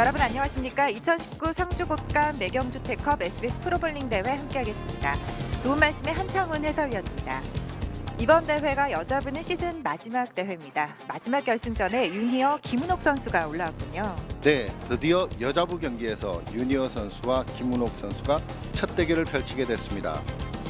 여러분 안녕하십니까? 2019 상주곡감 매경주택컵 SBS 프로볼링 대회 함께하겠습니다. 좋은 말씀의 한창훈 해설위원입니다. 이번 대회가 여자분은 시즌 마지막 대회입니다. 마지막 결승전에 윤희어 김은옥 선수가 올라왔군요. 네, 드디어 여자부 경기에서 유니어 선수와 김은옥 선수가 첫 대결을 펼치게 됐습니다.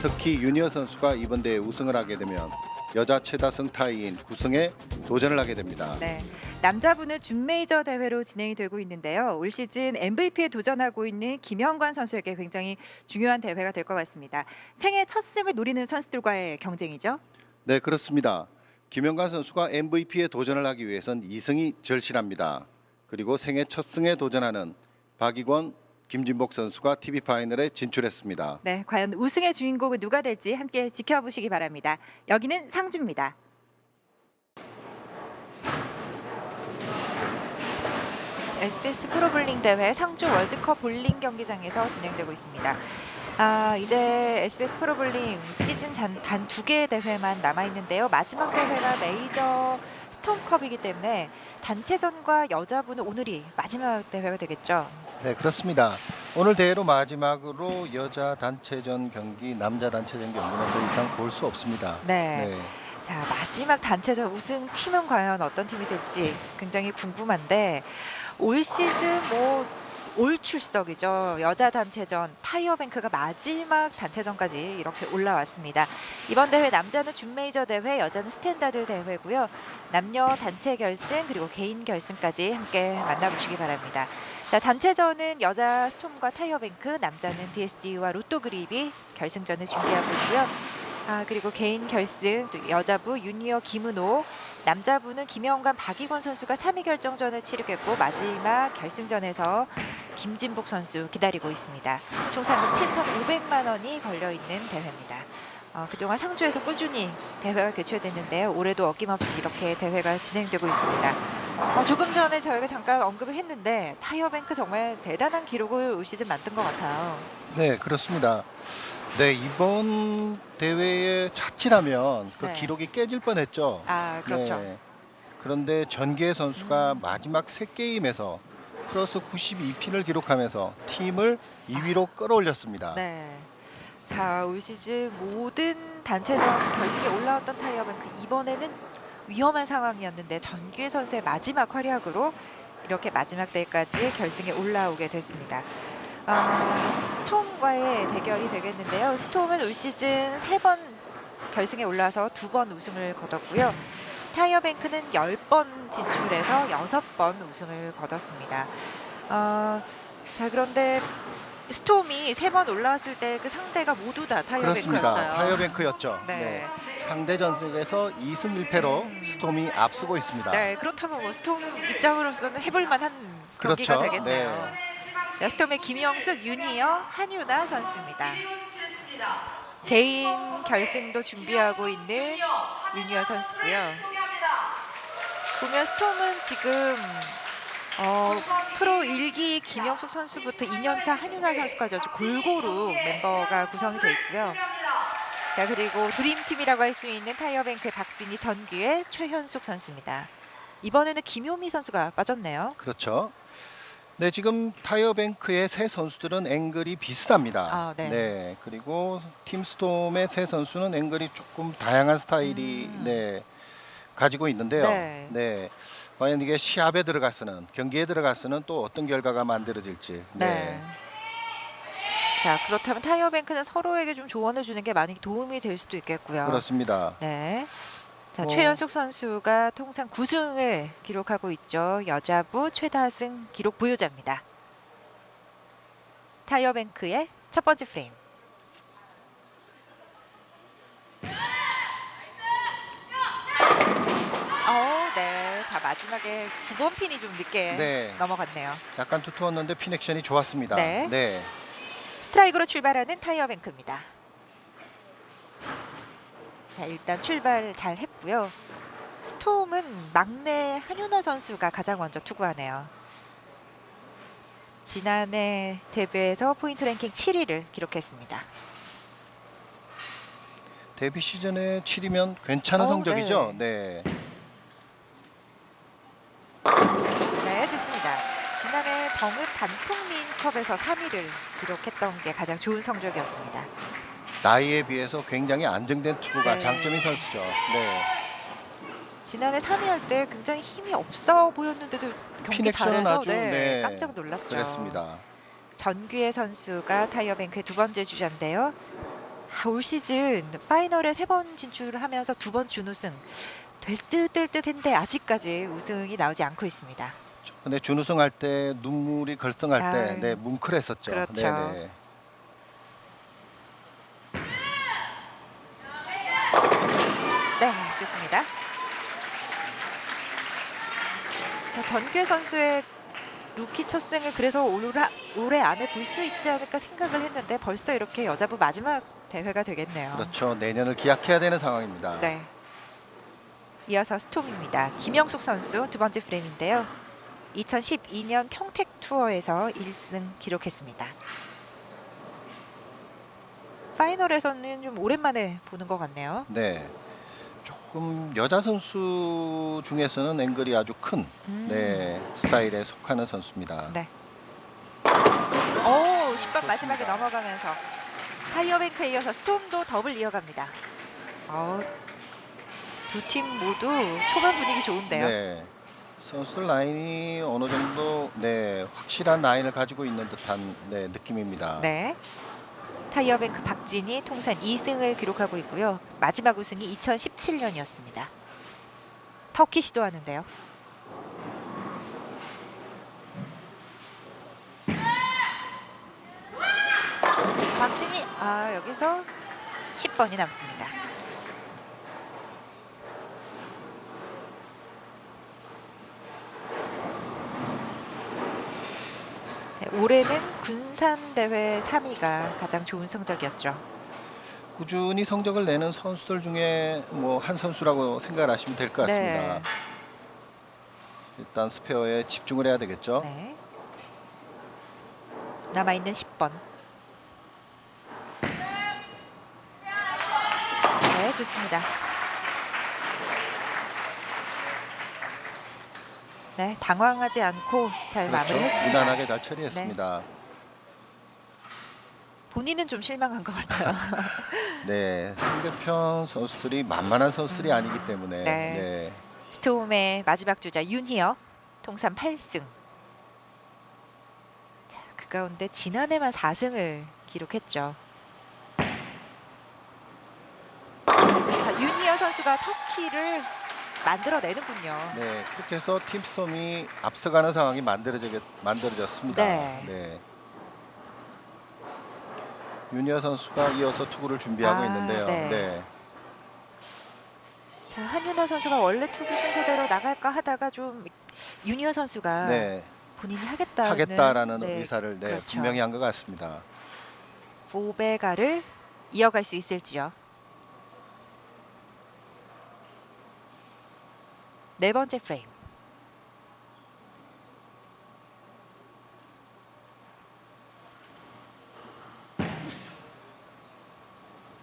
특히 유니어 선수가 이번 대회 우승을 하게 되면 여자 최다 승 타이인 9승에 도전을 하게 됩니다. 네. 남자분은 준메이저 대회로 진행이 되고 있는데요. 올 시즌 MVP에 도전하고 있는 김영관 선수에게 굉장히 중요한 대회가 될 것 같습니다. 생애 첫 승을 노리는 선수들과의 경쟁이죠. 네, 그렇습니다. 김영관 선수가 MVP에 도전을 하기 위해선 2승이 절실합니다. 그리고 생애 첫 승에 도전하는 박이권, 김진복 선수가 TV 파이널에 진출했습니다. 네, 과연 우승의 주인공은 누가 될지 함께 지켜보시기 바랍니다. 여기는 상주입니다. SBS 프로볼링 대회 상주 월드컵 볼링 경기장에서 진행되고 있습니다. 아, 이제 SBS 프로볼링 시즌 단 두 개의 대회만 남아 있는데요. 마지막 대회가 메이저 스톰컵이기 때문에 단체전과 여자분은 오늘이 마지막 대회가 되겠죠. 네, 그렇습니다. 오늘 대회로 마지막으로 여자 단체전 경기, 남자 단체전 경기는 더 이상 볼 수 없습니다. 네. 네. 자 마지막 단체전 우승 팀은 과연 어떤 팀이 될지 굉장히 궁금한데 올 시즌 뭐 올 출석이죠 여자 단체전 타이어뱅크가 마지막 단체전까지 이렇게 올라왔습니다 이번 대회 남자는 준메이저 대회 여자는 스탠다드 대회고요 남녀 단체 결승 그리고 개인 결승까지 함께 만나보시기 바랍니다 자 단체전은 여자 스톰과 타이어뱅크 남자는 DSD와 로또그립이 결승전을 준비하고 있고요 아 그리고 개인 결승 또 여자부 유니어 김은호 남자부는 김영관 박희권 선수가 3위 결정전을 치르겠고 마지막 결승전에서 김진복 선수 기다리고 있습니다. 총 상금 7,500만 원이 걸려 있는 대회입니다. 어, 그동안 상주에서 꾸준히 대회가 개최됐는데요. 올해도 어김없이 이렇게 대회가 진행되고 있습니다. 어, 조금 전에 저희가 잠깐 언급을 했는데 타이어뱅크 정말 대단한 기록을 올 시즌 만든 것 같아요. 네, 그렇습니다. 네, 이번 대회에 자칫하면 그 네. 기록이 깨질 뻔했죠. 아 그렇죠. 네. 그런데 전계 선수가 음. 마지막 세 게임에서 플러스 92핀을 기록하면서 팀을 2위로 끌어올렸습니다. 네. 자, 올 시즌 모든 단체전 결승에 올라왔던 타이어뱅크 이번에는 위험한 상황이었는데 전규 선수의 마지막 활약으로 이렇게 마지막 대회까지 결승에 올라오게 됐습니다. 아, 스톰과의 대결이 되겠는데요. 스톰은 올 시즌 세 번 결승에 올라서 두 번 우승을 거뒀고요. 타이어뱅크는 10번 진출해서 6번 우승을 거뒀습니다. 어, 자 그런데 스톰이 세 번 올라왔을 때 그 상대가 모두 다. 타이어뱅크였어요. 타이어뱅크였죠. 네. 네. 상대 전승에서 2승 1패로 음. 스톰이 앞서고 있습니다. 네, 그렇다면 뭐 스톰 입장으로서는 해볼 만한 경기가 그렇죠. 되겠네요. 자, 스톰의 김영숙, 윤희여, 한유나 선수입니다. 개인 결승도 준비하고 있는 윤희여 선수고요. 보면 스톰은 지금 어, 프로 1기 김영숙 선수부터 2년차 한유나 선수까지 아주 골고루 멤버가 구성이 되어 있고요. 자 그리고 드림팀이라고 할 수 있는 타이어뱅크의 박진희, 전규의 최현숙 선수입니다. 이번에는 김효미 선수가 빠졌네요. 그렇죠. 네, 지금 타이어뱅크의 세 선수들은 앵글이 비슷합니다. 아, 네. 그리고 팀 스톰의 세 선수는 앵글이 조금 다양한 스타일이 음. 네, 가지고 있는데요. 네. 네. 과연 이게 시합에 들어가서는 경기에 들어가서는 또 어떤 결과가 만들어질지. 네. 자 그렇다면 타이어뱅크는 서로에게 좀 조언을 주는 게 많이 도움이 될 수도 있겠고요. 그렇습니다. 네. 자, 뭐- 최연숙 선수가 통상 9승을 기록하고 있죠. 여자부 최다승 기록 보유자입니다. 타이어뱅크의 첫 번째 프레임. 마지막에 9번 핀이 좀 늦게 네. 넘어갔네요. 약간 두터웠는데 핀 액션이 좋았습니다. 네. 네. 스트라이크로 출발하는 타이어뱅크입니다. 자, 일단 출발 잘 했고요. 스톰은 막내 한윤아 선수가 가장 먼저 투구하네요. 지난해 데뷔에서 포인트 랭킹 7위를 기록했습니다. 데뷔 시즌에 7이면 괜찮은 어, 성적이죠. 네. 네, 좋습니다. 지난해 정읍 단풍민컵에서 3위를 기록했던 게 가장 좋은 성적이었습니다. 나이에 비해서 굉장히 안정된 투구가 네. 장점인 선수죠. 네. 지난해 3위 할 때 굉장히 힘이 없어 보였는데도 경기 피넥션은 잘해서 아주, 네, 네, 깜짝 놀랐죠. 그랬습니다. 전규혜 선수가 타이어뱅크의 두 번째 주자인데요. 아, 올 시즌 파이널에 세 번 진출을 하면서 두 번 준우승 될 듯 될 듯했는데 아직까지 우승이 나오지 않고 있습니다. 근데 준우승 할 때 눈물이 걸성할 때 아유. 네, 뭉클했었죠. 그렇죠. 네네. 네, 좋습니다. 자, 전규 선수의 루키 첫 승을 그래서 올해, 올해 안에 볼 수 있지 않을까 생각을 했는데 벌써 이렇게 여자부 마지막 대회가 되겠네요. 그렇죠. 내년을 기약해야 되는 상황입니다. 네. 이어서 스톰입니다. 김영숙 선수 두 번째 프레임인데요. 2012년 평택 투어에서 1승 기록했습니다. 파이널에서는 좀 오랜만에 보는 것 같네요. 네. 조금 여자 선수 중에서는 앵글이 아주 큰 음. 네, 스타일에 속하는 선수입니다. 네. 오, 10번 마지막에. 넘어가면서 타이어뱅크에 이어서 스톰도 더블 이어갑니다. 두 팀 모두 초반 분위기 좋은데요. 네. 선수들 라인이 어느 정도 네, 확실한 라인을 가지고 있는 듯한 네, 느낌입니다. 네. 타이어뱅크 박진이 통산 2승을 기록하고 있고요. 마지막 우승이 2017년이었습니다. 터키 시도하는데요. 박진이 아 여기서 10번이 남습니다. 올해는 군산 대회 3위가 가장 좋은 성적이었죠. 꾸준히 성적을 내는 선수들 중에 뭐 한 선수라고 생각을 하시면 될 것 같습니다. 네. 일단 스페어에 집중을 해야 되겠죠. 네. 남아 있는 10번. 네, 좋습니다. 네, 당황하지 않고 잘 그렇죠. 마무리했습니다. 무난하게 잘 처리했습니다. 본인은 좀 실망한 것 같아요. 네, 상대편 선수들이 만만한 선수들이 음. 아니기 때문에 네. 네. 스톰의 마지막 주자 윤희어 통산 8승. 자, 그 가운데 지난해만 4승을 기록했죠. 자, 윤희어 선수가 터키를 만들어내는군요. 네, 그렇게 해서 팀스톰이 앞서가는 상황이 만들어져 만들어졌습니다. 네. 윤희어 선수가 이어서 투구를 준비하고 아, 있는데요. 네. 네. 자, 한윤아 선수가 원래 투구 순서대로 나갈까 하다가 좀 윤희어 선수가 네, 본인이 하겠다는 하겠다라는 네, 의사를 네, 그렇죠. 분명히 한 것 같습니다. 보베가를 이어갈 수 있을지요. 네 번째 프레임.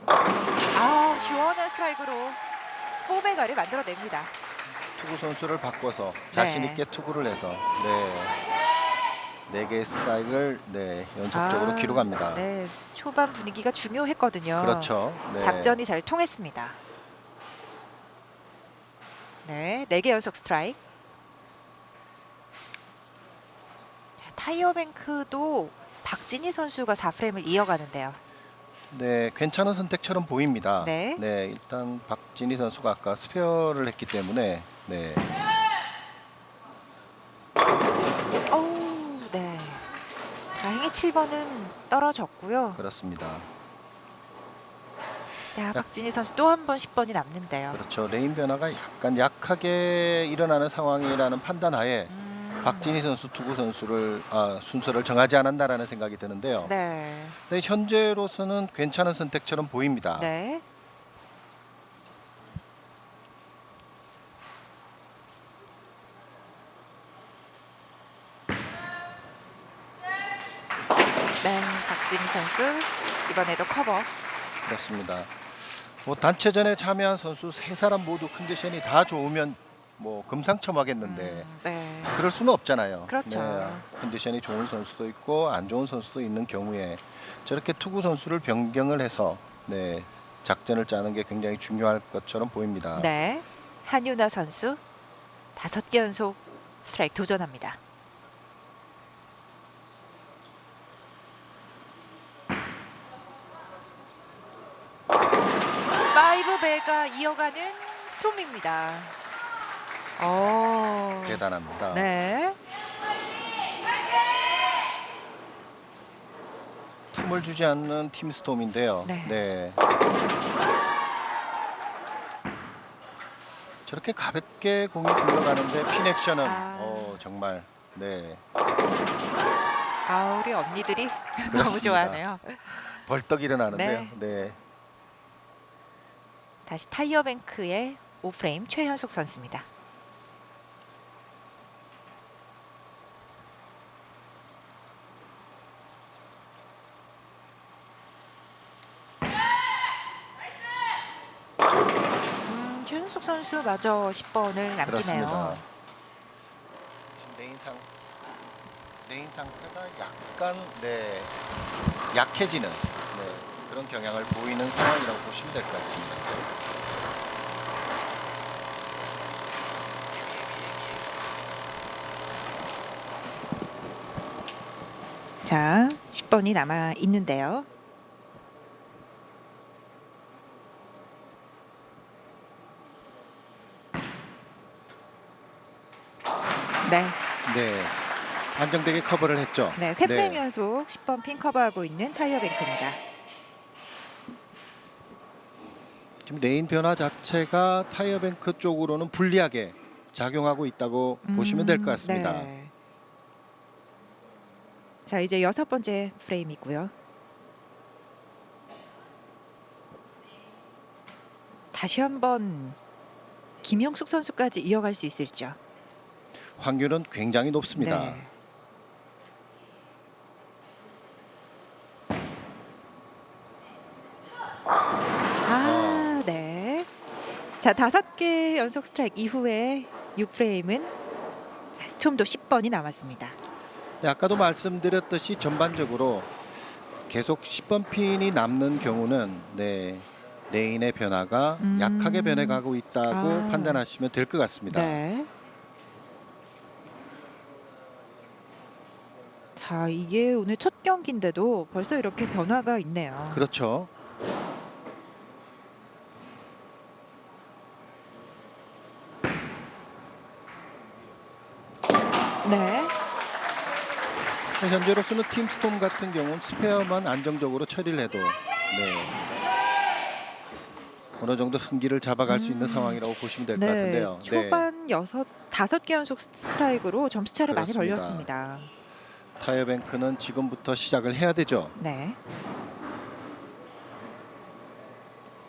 아 시원한 스트라이크로 포베가를 만들어냅니다. 투구 선수를 바꿔서 자신 네. 있게 투구를 해서 네. 네 개의 스트라이크를 네, 연속적으로 아, 기록합니다. 네, 초반 분위기가 중요했거든요. 그렇죠. 네. 작전이 잘 통했습니다. 네, 네개 연속 스트라이크. 자, 타이어뱅크도 박진희 선수가 4프레임을 이어가는데요. 네, 괜찮은 선택처럼 보입니다. 네. 일단 박진희 선수가 아까 스페어를 했기 때문에 네, 어우, 네. 다행히 7번은 떨어졌고요. 그렇습니다. 야, 박진희 선수 또 한 번 10번이 남는데요. 그렇죠. 레인 변화가 약간 약하게 일어나는 상황이라는 판단하에 음, 박진희 선수 투구 선수를 아, 순서를 정하지 않았나라는 생각이 드는데요. 네. 네, 현재로서는 괜찮은 선택처럼 보입니다. 네. 네, 박진희 선수 이번에도 커버. 그렇습니다. 뭐 단체전에 참여한 선수 세 사람 모두 컨디션이 다 좋으면 뭐 금상첨화겠는데 음, 네. 그럴 수는 없잖아요. 그렇죠. 네, 컨디션이 좋은 선수도 있고 안 좋은 선수도 있는 경우에 저렇게 투구 선수를 변경을 해서 네, 작전을 짜는 게 굉장히 중요할 것처럼 보입니다. 네. 한유나 선수 다섯 개 연속 스트라이크 도전합니다. 배가 이어가는 스톰입니다. 어. 대단합니다. 네. 틈을 주지 않는 팀 스톰인데요. 네. 저렇게 가볍게 공이 굴러가는데 핀 액션은 아. 어, 정말 네 아, 우리 언니들이 너무 그렇습니다. 좋아하네요. 벌떡 일어나는데요. 네. 네. 다시 타이어뱅크의 오프레임 최현숙 선수입니다. 음, 최현숙 선수 마저 10번을 남기네요. 그렇습니다. 지금 레인 상 레인 상태가 약간 네 약해지는 네, 그런 경향을 보이는 상황이라고 보시면 될 것 같습니다. 자, 10번이 남아 있는데요. 네, 네. 안정되게 커버를 했죠. 네, 세 네. 프레임 연속 10번 핀 커버하고 있는 타이어 뱅크입니다. 지금 레인 변화 자체가 타이어뱅크 쪽으로는 불리하게 작용하고 있다고 보시면 될것 음, 같습니다. 네. 자, 이제 여섯 번째 프레임이고요. 다시 한번 김영숙 선수까지 이어갈 수 있을지요. 확률은 굉장히 높습니다. 네. 아, 네. 자, 다섯 개 연속 스트라이크 이후에 6프레임은 스톰도 10번이 남았습니다. 네, 아까도 말씀드렸듯이 전반적으로 계속 10번 핀이 남는 경우는 네, 레인의 변화가 음. 약하게 변해가고 있다고 아. 판단하시면 될 것 같습니다. 네. 자, 이게 오늘 첫 경기인데도 벌써 이렇게 변화가 있네요. 그렇죠. 네. 현재로서는 팀 스톰 같은 경우는 스페어만 안정적으로 처리를 해도 네. 어느 정도 승기를 잡아갈 수 있는 음. 상황이라고 보시면 될것 네. 같은데요. 네. 초반 여섯 다섯 개 연속 스트라이크로 점수 차를 많이. 벌렸습니다. 타이어뱅크는 지금부터 시작을 해야 되죠. 네.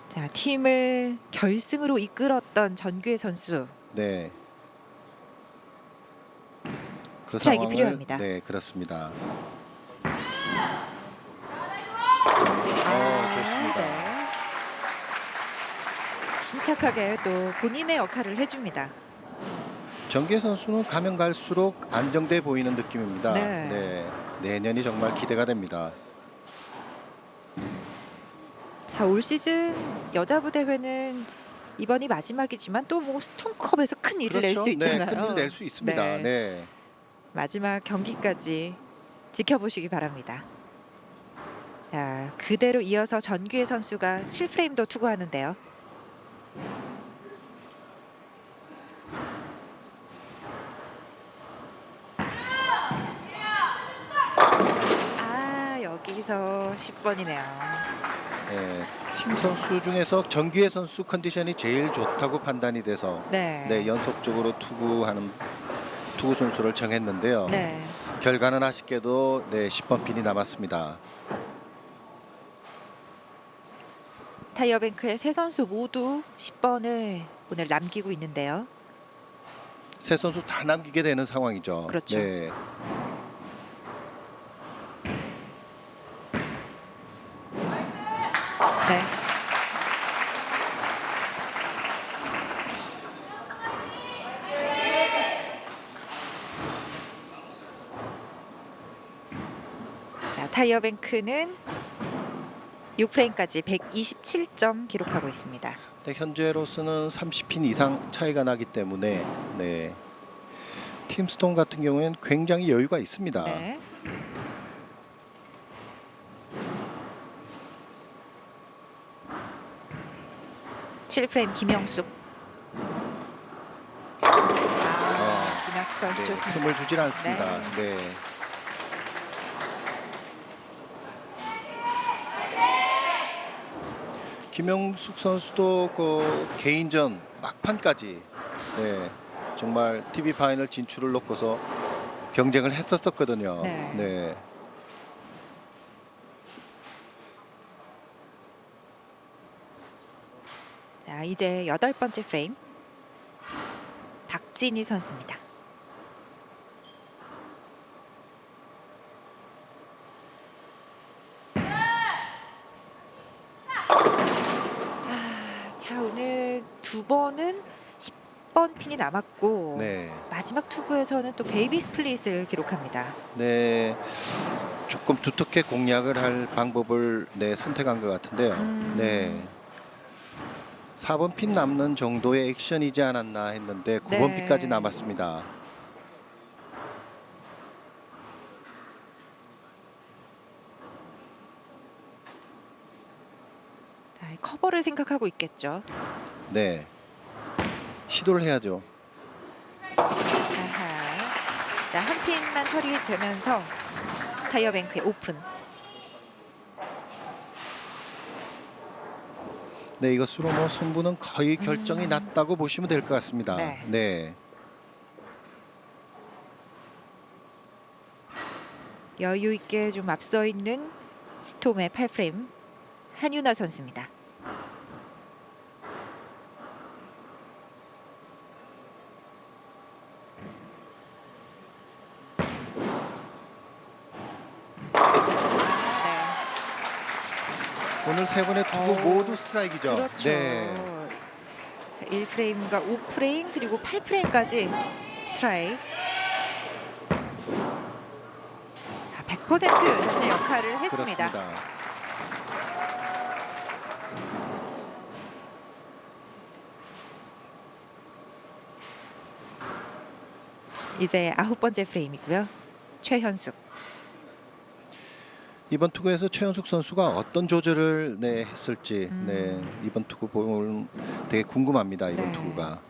자, 팀을 결승으로 이끌었던 전규혜 선수. 네. 그 스트라이크 상황을 필요합니다. 네, 그렇습니다. 아, 좋습니다. 네. 침착하게 또 본인의 역할을 해줍니다. 정계 선수는 가면 갈수록 안정돼 보이는 느낌입니다. 네. 네. 내년이 정말 기대가 됩니다. 자, 올 시즌 여자부 대회는 이번이 마지막이지만 또 뭐 스톤컵에서 큰 일을 낼 수도 있잖아요. 네, 큰일 낼 수 있습니다. 네. 네. 마지막 경기까지 지켜보시기 바랍니다. 자, 그대로 이어서 전규혜 선수가 7프레임도 투구하는데요. 아, 여기서 10번이네요. 네. 팀 선수 중에서 정규의 선수 컨디션이 제일 좋다고 판단이 돼서 네. 네, 연속적으로 투구하는 투구 선수를 정했는데요. 네. 결과는 아쉽게도 네, 10번 핀이 남았습니다. 타이어뱅크의 세 선수 모두 10번을 오늘 남기고 있는데요. 세 선수 다 남기게 되는 상황이죠. 그렇죠. 네. 네. 타이어뱅크는 6프레임까지 127점 기록하고 있습니다. 네, 현재로서는 30핀 이상 차이가 나기 때문에 네. 팀스톤 같은 경우에는 굉장히 여유가 있습니다. 네. 칠 프레임 김영숙. 아, 김영숙 선수 네, 좋습니다. 틈을 주질 않습니다. 네. 김영숙 선수도 그 개인전 막판까지 네, 정말 TV 파이널 진출을 놓고서 경쟁을 했었었거든요. 네. 네. 자, 이제 여덟 번째 프레임. 박진희 선수입니다. 아, 자, 오늘 두 번은 10번 핀이 남았고 네. 마지막 투구에서는 또 베이비 스플릿을 기록합니다. 네. 조금 두텁게 공략을 할 방법을 네, 선택한 것 같은데요. 음. 네. 4번 핀 남는 정도의 액션이지 않았나 했는데 9번 네. 핀까지 남았습니다. 자, 커버를 생각하고 있겠죠. 네. 시도를 해야죠. 아하. 자, 한 핀만 처리되면서 타이어뱅크의 오픈. 네, 이것으로 뭐 선부는 거의 결정이 음. 났다고 보시면 될 것 같습니다. 네. 네. 여유 있게 좀 앞서 있는 스톰의 8프레임 한유나 선수입니다. 네, 오늘 세 번의 투구 어, 모두 스트라이크죠. 그렇죠. 네. 자, 1프레임과 5프레임 그리고 8프레임까지 스트라이크. 아, 100% 자신의 역할을 했습니다. 그렇습니다. 이제 아홉 번째 프레임이고요. 최현숙. 이번 투구에서 최현숙 선수가 어떤 조절을 네, 했을지 음. 네, 이번 투구 보면 되게 궁금합니다. 이번 네. 투구가.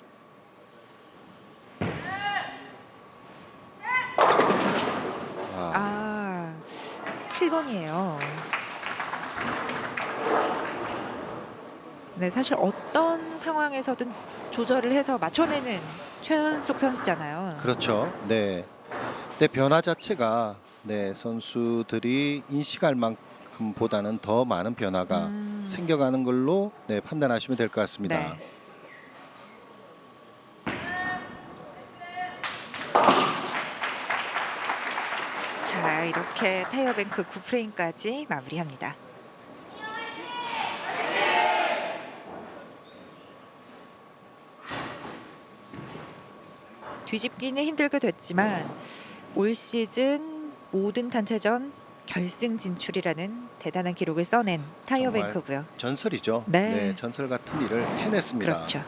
아, 아, 7번이에요. 네, 사실 어떤 상황에서든 조절을 해서 맞춰내는 최현숙 선수잖아요. 그렇죠. 네. 네 변화 자체가 네 선수들이 인식할 만큼보다는 더 많은 변화가 음, 생겨가는 걸로 네 판단하시면 될 것 같습니다. 네. 자, 이렇게 타이어뱅크 9프레임까지 마무리합니다. 뒤집기는 힘들게 됐지만 올 시즌 모든 단체전 결승 진출이라는 대단한 기록을 써낸 타이어뱅크고요. 전설이죠. 네. 전설 같은 일을 해냈습니다. 그렇죠.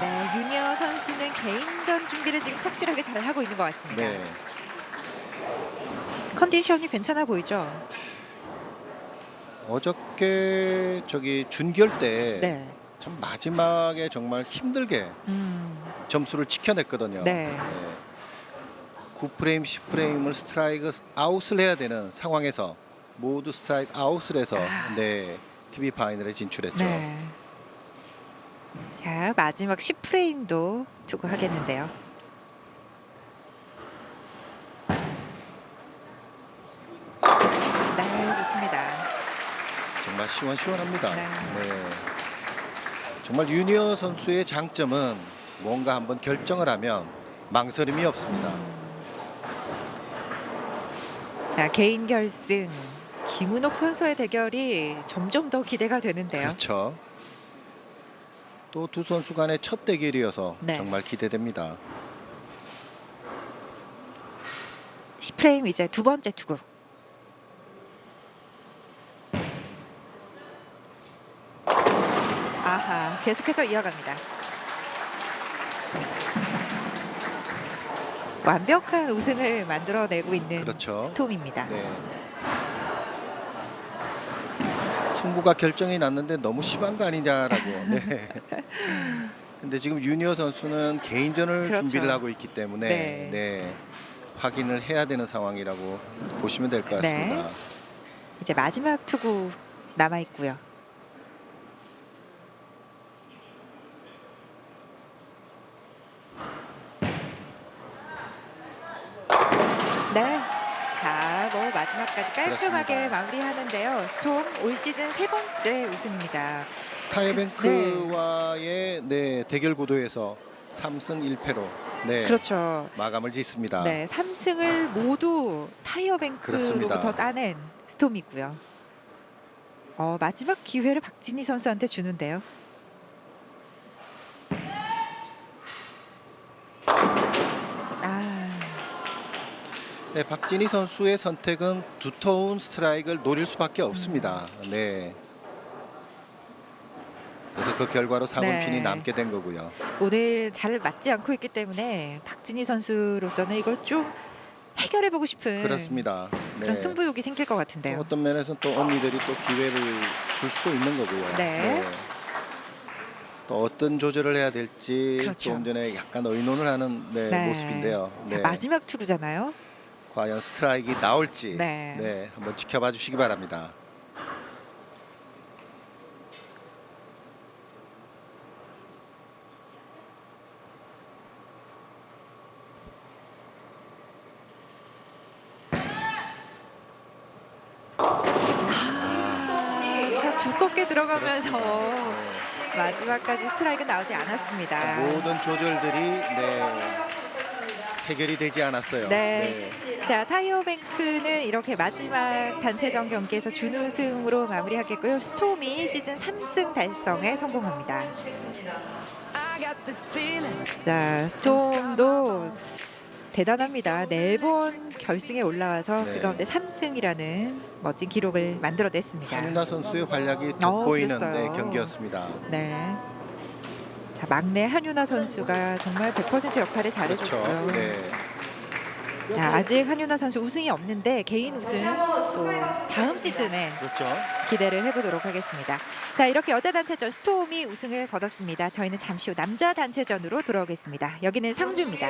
네, 유니어 선수는 개인전 준비를 지금 착실하게 잘 하고 있는 것 같습니다. 네. 컨디션이 괜찮아 보이죠? 어저께 저기 준결 때참 네. 마지막에 정말 힘들게 음, 점수를 지켜냈거든요. 네. 9프레임, 10프레임을 스트라이크 아웃을 해야 되는 상황에서 모두 스트라이크 아웃을 해서 아. 네 TV 파이널에 진출했죠. 네. 자 마지막 10프레임도 두고 하겠는데요. 네 좋습니다. 정말 시원시원합니다. 네. 네. 정말 유니어 선수의 장점은 뭔가 한번 결정을 하면 망설임이 없습니다. 자 개인 결승 김은옥 선수의 대결이 점점 더 기대가 되는데요. 그렇죠. 또 두 선수 간의 첫 대결이어서 네. 정말 기대됩니다. 10프레임 이제 두 번째 투구. 아하, 계속해서 이어갑니다. 완벽한 우승을 만들어내고 있는 그렇죠. 스톰입니다. 네. 승부가 결정이 났는데 너무 심한 거 아니냐라고. 네. 근데 지금 유니어 선수는 개인전을 그렇죠. 준비를 하고 있기 때문에 네. 네. 확인을 해야 되는 상황이라고 보시면 될 것 같습니다. 네. 이제 마지막 투구 남아 있고요. 네. 자, 뭐 마지막까지 깔끔하게 그렇습니다. 마무리하는데요. 스톰 올 시즌 세 번째 우승입니다. 타이뱅크와의 네, 대결 구도에서 3승 1패로 네, 그렇죠. 마감을 짓습니다. 네, 3승을 모두 타이어뱅크로부터. 따낸 스톰이고요. 어, 마지막 기회를 박진희 선수한테 주는데요. 네, 박진희 선수의 선택은 두터운 스트라이크를 노릴 수밖에 없습니다. 음. 네. 그래서 그 결과로 4분 네. 핀이 남게 된 거고요. 오늘 잘 맞지 않고 있기 때문에 박진희 선수로서는 이걸 좀 해결해 보고 싶은 그렇습니다. 네. 음. 그런 승부욕이 생길 것 같은데요. 어떤 면에서는 또 언니들이 또 기회를 줄 수도 있는 거고요. 네. 또 어떤 조절을 해야 될지 그렇죠. 조금 전에 약간 의논을 하는 네, 네. 모습인데요. 자, 네. 마지막 투구잖아요. 과연 스트라이크가 나올지 네. 네, 한번 지켜봐 주시기 바랍니다. 자, 두껍게 들어가면서 그렇습니다. 네. 마지막까지 스트라이크 나오지 않았습니다. 모든 조절들이 네, 해결이 되지 않았어요. 네. 자 타이어뱅크는 이렇게 마지막 단체전 경기에서 준우승으로 마무리하겠고요. 스톰이 시즌 3승 달성에 성공합니다. 자 스톰도 대단합니다. 네 번 결승에 올라와서 네. 그 가운데 3승이라는 멋진 기록을 만들어냈습니다. 한윤아 선수의 활약이 어, 돋보이는 그랬어요. 네, 경기였습니다. 네. 자, 막내 한윤아 선수가 정말 100% 역할을 그렇죠. 잘해줬고요. 네. 자, 아직 한윤아 선수 우승이 없는데 개인 우승 또 다음 시즌에 그렇죠. 기대를 해보도록 하겠습니다. 자, 이렇게 여자 단체전 스톰이 우승을 거뒀습니다. 저희는 잠시 후 남자 단체전으로 돌아오겠습니다. 여기는 상주입니다.